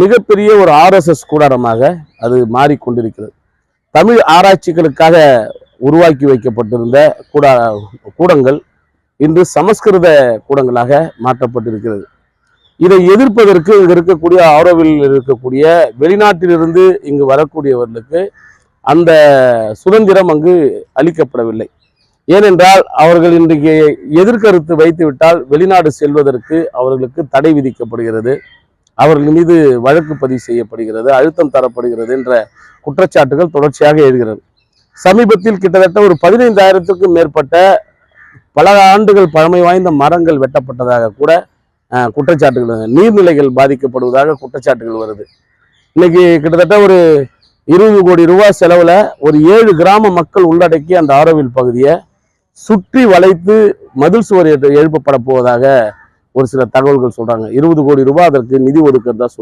மிகப்பெரிய ஒரு ஆர்எஸ்எஸ் கூடாரமாக அது மாறிக்கொண்டிருக்கிறது. தமிழ் ஆராய்ச்சிகளுக்காக உருவாக்கி வைக்கப்பட்டிருந்த கூடா கூடங்கள் இன்று சமஸ்கிருத கூடங்களாக மாற்றப்பட்டிருக்கிறது. இதை எதிர்ப்பதற்கு இங்கு இருக்கக்கூடிய ஆரோவில் இருக்கக்கூடிய வெளிநாட்டிலிருந்து இங்கு வரக்கூடியவர்களுக்கு அந்த சுதந்திரம் அங்கு அளிக்கப்படவில்லை. ஏனென்றால் அவர்கள் இன்றைக்கு எதிர்கருத்து வைத்துவிட்டால் வெளிநாடு செல்வதற்கு அவர்களுக்கு தடை விதிக்கப்படுகிறது. அவர்கள் மீது வழக்கு பதிவு செய்யப்படுகிறது அழுத்தம் தரப்படுகிறது என்ற குற்றச்சாட்டுகள் தொடர்ச்சியாக எழுகிறது. சமீபத்தில் கிட்டத்தட்ட ஒரு பதினைந்தாயிரத்துக்கும் மேற்பட்ட பல ஆண்டுகள் பழமை வாய்ந்த மரங்கள் வெட்டப்பட்டதாக கூட குற்றச்சாட்டுகள் நீர்நிலைகள் பாதிக்கப்படுவதாக குற்றச்சாட்டுகள் வருது. இன்னைக்கு கிட்டத்தட்ட ஒரு இருபது கோடி ரூபாய் செலவில் ஒரு ஏழு கிராம மக்கள் உள்ளடக்கி அந்த ஆரோவில் பகுதியை சுற்றி வளைத்து மதில் சுவர் எழுப்பப்பட போவதாக ஒரு சில தகவல்கள் சொல்றாங்க. இருபது கோடி ரூபாய் அதற்கு நிதி ஒதுக்கிறதா சொல்றாங்க